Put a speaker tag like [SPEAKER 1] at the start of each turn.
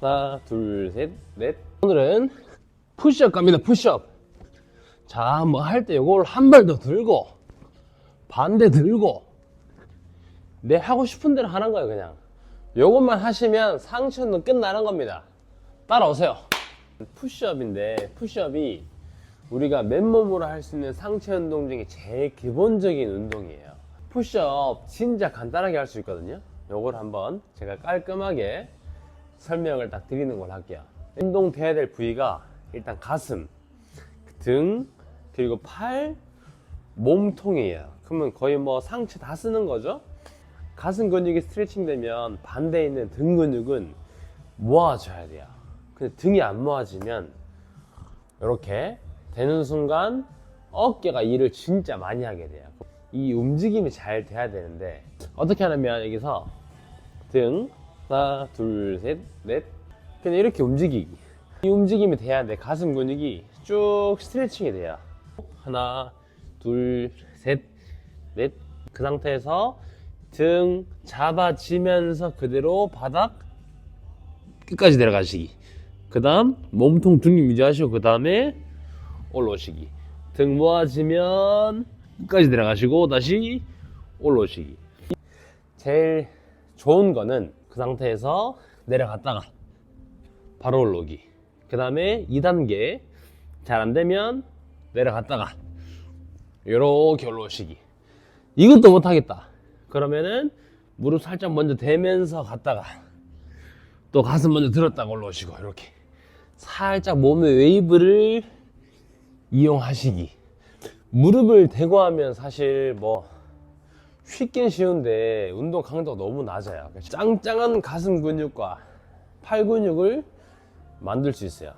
[SPEAKER 1] 하나, 둘, 셋, 넷. 오늘은 푸시업 갑니다. 푸시업. 자, 뭐 할 때 이걸 한 발 더 들고 반대 들고 내 하고 싶은 대로 하는 거예요, 그냥. 요것만 하시면 상체 운동 끝나는 겁니다. 따라오세요. 푸시업인데 푸시업이 우리가 맨몸으로 할 수 있는 상체 운동 중에 제일 기본적인 운동이에요. 푸시업 진짜 간단하게 할 수 있거든요. 요걸 한번 제가 깔끔하게 설명을 딱 드리는 걸 할게요. 운동돼야 될 부위가 일단 가슴, 등, 그리고 팔, 몸통이에요. 그러면 거의 뭐 상체 다 쓰는 거죠. 가슴 근육이 스트레칭 되면 반대에 있는 등 근육은 모아줘야 돼요. 근데 등이 안 모아지면 이렇게 되는 순간 어깨가 일을 진짜 많이 하게 돼요. 이 움직임이 잘 돼야 되는데 어떻게 하냐면 여기서 등 하나 둘 셋 넷. 그냥 이렇게 움직이기. 이 움직임이 돼야 돼 가슴 근육이 쭉 스트레칭이 돼요 하나 둘 셋 넷. 그 상태에서 등 잡아지면서 그대로 바닥 끝까지 내려가시기. 그 다음 몸통 등림 유지하시고 그 다음에 올라오시기. 등 모아지면 끝까지 내려가시고 다시 올라오시기. 제일 좋은 거는 그 상태에서 내려갔다가 바로 올라오기. 그 다음에 2단계 잘 안되면 내려갔다가 이렇게 올라오시기. 이것도 못하겠다. 그러면은 무릎 살짝 먼저 대면서 갔다가 또 가슴 먼저 들었다가 올라오시고 이렇게. 살짝 몸의 웨이브를 이용하시기. 무릎을 대고 하면 사실 뭐 쉽긴 쉬운데 운동 강도가 너무 낮아요. 짱짱한 가슴 근육과 팔 근육을 만들 수 있어요